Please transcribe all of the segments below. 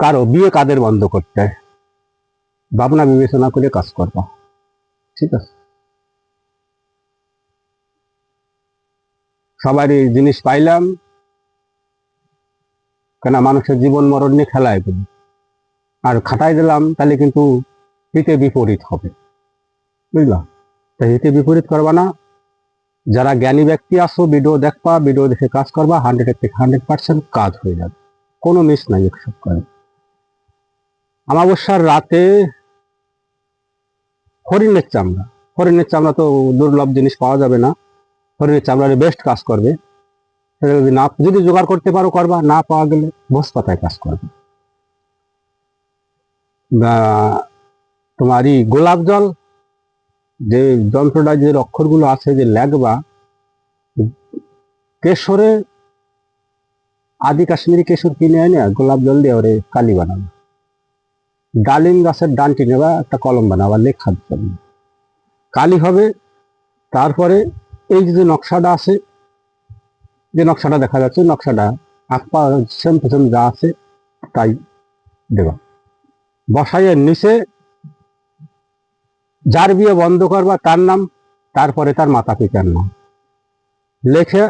কারও বিয়ে কাদের বন্ধ করতে? ভাবনা বিবেচনা করে কাজ করবা। ঠিক আছে? সবারই জিনিস পাইলাম। কেন মানুষের জীবন মরণ নিয়ে খেলা এগুলো আর খাটাই দিলাম, তাহলে কিন্তু হিতে বিপরীত হবে। বুঝলা? তাই হিতে বিপরীত করবা না। যারা জ্ঞানী ব্যক্তি আসো ভিডিও দেখবা, ভিডিও দেখে কাজ করবা হান্ড্রেড থেকে হান্ড্রেড পার্সেন্ট কাজ হয়ে যাবে। কোনো মিস নাই এসব করে। আমাবস্যার রাতে হরিণের চামড়া। হরিণের চামড়া তো দুর্লভ জিনিস পাওয়া যাবে না। হরিণের চামড়ার বেস্ট কাজ করবে। সেটা যদি না যদি জোগাড় করতে পারো করবা, না পাওয়া গেলে ভোজ পাতায় কাজ করবে। বা তোমারই গোলাপ জল, যে যন্ত্রটা, যে অক্ষরগুলো আছে, যে লেখবা কেশরে, আদি কাশ্মীরি কেশর কিনে এনে গোলাপ জল দিয়ে ওরে কালি বানানো ডালিম গাছের ডানটি নেবা, একটা কলম বানাবা লেখার জন্য কালি হবে, তারপরে এই যে নকশাটা আছে, যে নকশাটা দেখা যাচ্ছে, নকশাটা আপা সেম পেছন যা আছে, তাই দেবা। বসাইয়ের নিচে যার বিয়ে বন্ধ করবা তার নাম, তারপরে তার মাতা পিতার নাম। লেখে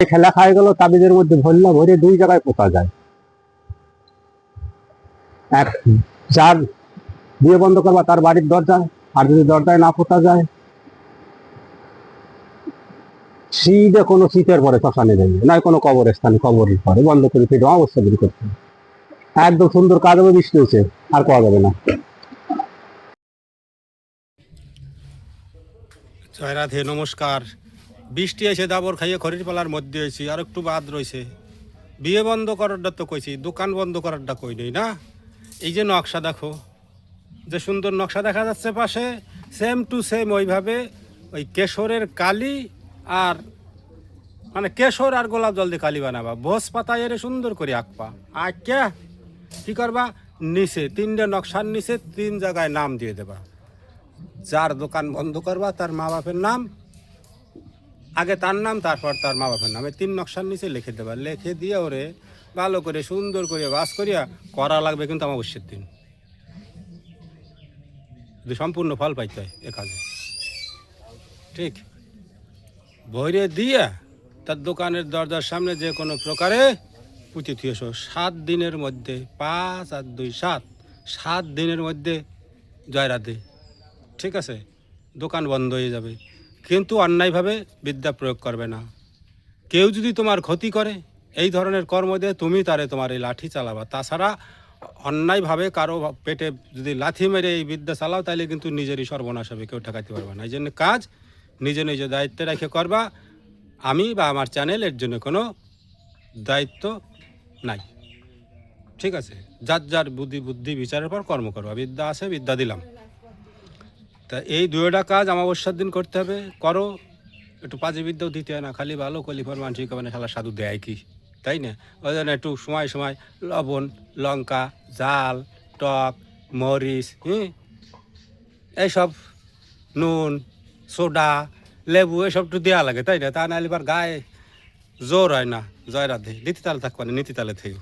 লেখে লেখা হয়ে গেল, তাবিজের মধ্যে ভরলা, ভরে দুই জায়গায় পোতা যায়। এক যার বিয়ে বন্ধ করবা, তার বাড়ির দরজায় আর যদি দরজায় না পোতা যায় শীতে কোনো শীতের পরে শ্মশানে যাবে নয় কোনো কবরস্থানে, কবরের পরে বন্ধ করে ফিরে অবস্থা দূর করতে একদম সুন্দর কাজ হবে বৃষ্টি হয়েছে, আর পাওয়া যাবে না। জয় রাধে, নমস্কার। বৃষ্টি এসে দাবর খাইয়ে খরির পালার মধ্যে হয়েছি, আর একটু বাদ রয়েছে। বিয়ে বন্ধ করারটা তো কইছি, দোকান বন্ধ করারটা কই নেই না? এই যে নকশা দেখো, যে সুন্দর নকশা দেখা যাচ্ছে পাশে সেম টু সেম ওইভাবে ওই কেশরের কালি আর মানে কেশর আর গোলাপ জল দিয়ে কালি বানাবা। ভোজ পাতা এর সুন্দর করে আঁকবা। আঁকা কি করবা? নিচে, তিনটে নকশার নিচে তিন জায়গায় নাম দিয়ে দেবা। যার দোকান বন্ধ করবা, তার মা বাপের নাম, আগে তার নাম, তারপর তার মা বাপের নাম। এই তিন নকশার নিচে লিখে দেবা। লিখে দিয়ে ওরে ভালো করে, সুন্দর করে বাস করিয়া করা লাগবে কিন্তু অমাবস্যের দিন। যদি সম্পূর্ণ ফল পাইতে হয় এ কাজে। ঠিক? বইরে দিয়া তার দোকানের দরজার সামনে যে কোনো প্রকারে পুঁতি থুয়েছো সাত দিনের মধ্যে, পাঁচ আর দুই, সাত। সাত দিনের মধ্যে জয় রাধে। ঠিক আছে? দোকান বন্ধ হয়ে যাবে। কিন্তু অন্যায়ভাবে বিদ্যা প্রয়োগ করবে না। কেউ যদি তোমার ক্ষতি করে এই ধরনের কর্ম দিয়ে তুমি তারে তোমার এই লাঠি চালাবা। তাছাড়া অন্যায়ভাবে কারও পেটে যদি লাথি মেরে এই বিদ্যা চালাও তাহলে কিন্তু নিজেরই সর্বনাশ হবে কেউ ঠেকাতে পারবে না। এই জন্য কাজ নিজে নিজে দায়িত্বে রেখে করবা। আমি বা আমার চ্যানেল এর জন্য কোনো দায়িত্ব নাই। ঠিক আছে? যার যার বুদ্ধি বুদ্ধি, বিচারের পর কর্ম করবা। বিদ্যা আছে, বিদ্যা দিলাম। তা এই দুয়োটা কাজ আমাবস্যার দিন করতে হবে। করো, একটু পাঁচে বিদ্যাও দিতে হয় না। খালি ভালো কলিফর মানসিক মানে খেলা সাধু দেয় কি? তাই না? ওই জন্য একটু সময় সময় লবণ, লঙ্কা, জাল, টক, মরিচ, হুম? এইসব, নুন, সোডা, লেবু এসব একটু দেওয়া লাগে, তাই না? তা নাহলে এবার গায়ে জোর হয় না জয় রাধে নীতি তালে থাকবে না নীতি তালে থেকে